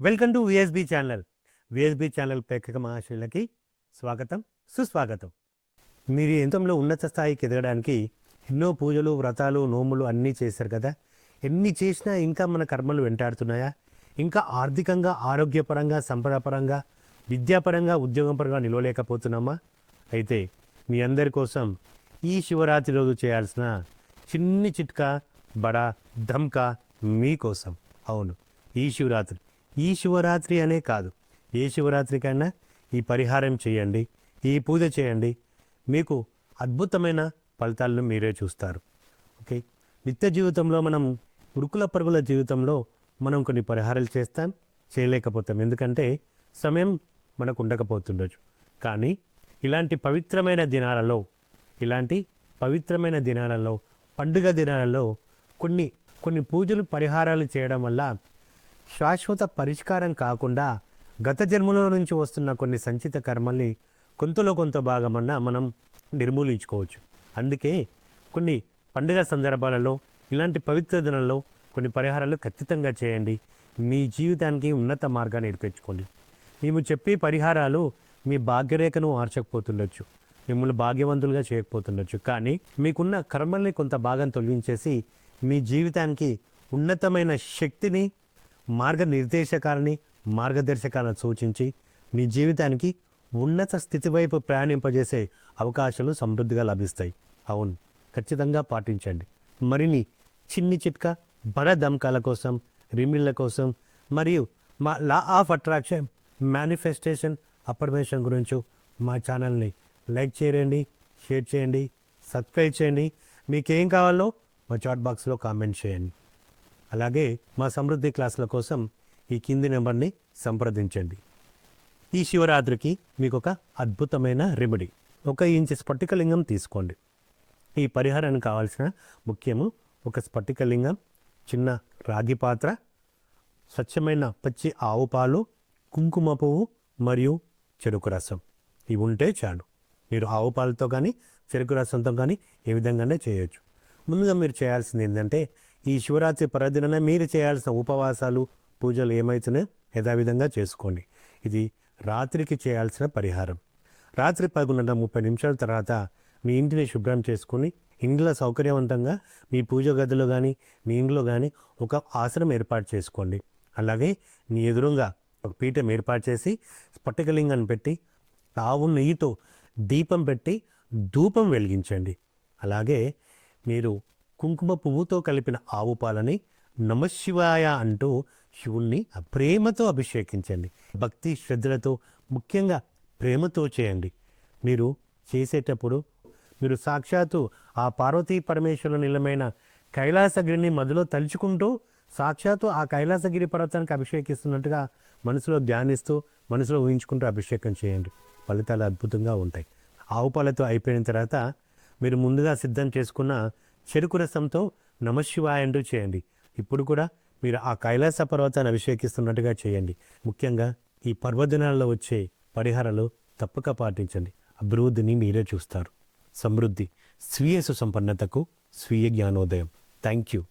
Welcome to V S B channel. V S B channel ప్రేక్షక మహాశయులకి స్వాగతం సుస్వాగతం. మీరు ఎంతంలో ఉన్నత స్థాయికి ఎదగడానికి ఎన్నో పూజలు వ్రతాలు నోములు అన్నీ చేశారు కదా? ఎన్ని చేసినా ఇంకా మన కర్మలు వెంటాడుతున్నాయా? ఇంకా ఆర్థికంగా ఆరోగ్యపరంగా సంపదపరంగా విద్యాపరంగా ఉద్యోగపరంగా నిలవలేకపోతున్నామా? అయితే మీ అందరి కోసం ఈ శివరాత్రి రోజు చేయాల్సిన చిన్ని చిట్కా బడా ధమ్కా మీకోసం అవును ఈ శివరాత్రి. ఈ శివరాత్రి అనే కాదు. ఏ శివరాత్రికైనా ఈ పరిహారం చేయండి ఈ పూజ చేయండి. మీకు అద్భుతమైన ఫలితాలను మీరే చూస్తారు. ఓకే? నిత్య జీవితంలో మనం ఉరుకుల పరుగుల జీవితంలో మనం కొన్ని పరిహారాలు చేస్తాం చేయలేకపోతాం. ఎందుకంటే సమయం మనకు ఉండకపోతుండొచ్చు. కానీ ఇలాంటి పవిత్రమైన దినాలలో ఇలాంటి పవిత్రమైన దినాలలో పండుగ దినాలలో కొన్ని కొన్ని పూజలు పరిహారాలు చేయడం వల్ల శాశ్వత పరిష్కారం కాకుండా గత జన్మలో నుంచి వస్తున్న కొన్ని సంచిత కర్మల్ని కొంతలో కొంత భాగమన్నా మనం నిర్మూలించుకోవచ్చు. అందుకే కొన్ని పండుగ సందర్భాలలో ఇలాంటి పవిత్ర దినంలో కొన్ని పరిహారాలు ఖచ్చితంగా చేయండి. మీ జీవితానికి ఉన్నత మార్గాన్ని నేర్పించుకోండి మేము చెప్పే పరిహారాలు మీ భాగ్యరేఖను మార్చకపోతుండొచ్చు మిమ్మల్ని భాగ్యవంతులుగా చేయకపోతుండొచ్చు. కానీ మీకున్న కర్మల్ని కొంత భాగం తొలగించేసి మీ జీవితానికి ఉన్నతమైన శక్తిని మార్గనిర్దేశకాలని మార్గదర్శకాలను సూచించి మీ జీవితానికి ఉన్నత స్థితి వైపు ప్రయాణింపజేసే అవకాశాలు సమృద్ధిగా లభిస్తాయి. అవును ఖచ్చితంగా పాటించండి. మరిన్ని చిన్ని చిట్కా బడ దమ్కాల కోసం రిమిళ్ళ కోసం మరియు మా law of attraction manifestation affirmation గురించి మా ఛానల్ని లైక్ చేయండి షేర్ చేయండి సబ్స్క్రైబ్ చేయండి. మీకేం కావాలో మా చాట్ బాక్స్లో కామెంట్ చేయండి. అలాగే మా సమృద్ధి క్లాసుల కోసం ఈ కింది నెంబర్ని సంప్రదించండి. ఈ శివరాత్రికి మీకు ఒక అద్భుతమైన రెమెడీ. ఒక ఇంచు స్ఫటికలింగం తీసుకోండి. ఈ పరిహారానికి కావాల్సిన ముఖ్యము ఒక స్ఫటికలింగం చిన్న రాగి పాత్ర స్వచ్ఛమైన పచ్చి ఆవు పాలు కుంకుమ పువ్వు మరియు చెరుకు రసం. ఇవి ఉంటే చాలు. మీరు ఆవు పాలతో కానీ చెరుకు రసంతో కానీ ఏ విధంగానే చేయొచ్చు. ముందుగా మీరు చేయాల్సింది ఏంటంటే ఈ శివరాత్రి పర్వదినాన మీరు చేయాల్సిన ఉపవాసాలు పూజలు ఏమైతున్నాయో యథావిధంగా చేసుకోండి. ఇది రాత్రికి చేయాల్సిన పరిహారం. రాత్రి పదకొండున్నర ముప్పై నిమిషాల తర్వాత మీ ఇంటిని శుభ్రం చేసుకుని ఇంట్లో సౌకర్యవంతంగా మీ పూజ గదిలో కానీ మీ ఇంట్లో కానీ ఒక ఆసనం ఏర్పాటు చేసుకోండి. అలాగే మీ ఎదురుగా ఒక పీఠం ఏర్పాటు చేసి స్ఫటికలింగాన్ని పెట్టి ఆవు నెయ్యితో దీపం పెట్టి ధూపం వెలిగించండి. అలాగే మీరు కుంకుమ పువ్వుతో కలిపిన ఆవు పాలని నమశివాయ అంటూ శివుణ్ణి ప్రేమతో అభిషేకించండి. భక్తి శ్రద్ధలతో ముఖ్యంగా ప్రేమతో చేయండి. మీరు చేసేటప్పుడు మీరు సాక్షాత్తు ఆ పార్వతీ పరమేశ్వరుల నిలమైన కైలాసగిరిని మధ్యలో తలుచుకుంటూ సాక్షాత్తు ఆ కైలాసగిరి పర్వతానికి అభిషేకిస్తున్నట్టుగా మనసులో ధ్యానిస్తూ మనసులో ఊహించుకుంటూ అభిషేకం చేయండి. ఫలితాలు అద్భుతంగా ఉంటాయి. ఆవు పాలతో అయిపోయిన తర్వాత మీరు ముందుగా సిద్ధం చేసుకున్న చెరుకు రసంతో నమశివాయ అంటూ చేయండి. ఇప్పుడు కూడా మీరు ఆ కైలాస పర్వతాన్ని అభిషేకిస్తున్నట్టుగా చేయండి. ముఖ్యంగా ఈ పర్వదినాల్లో వచ్చే పరిహారాలు తప్పక పాటించండి. అభివృద్ధిని మీరే చూస్తారు. సమృద్ధి. స్వీయ సుసంపన్నతకు స్వీయ జ్ఞానోదయం. Thank you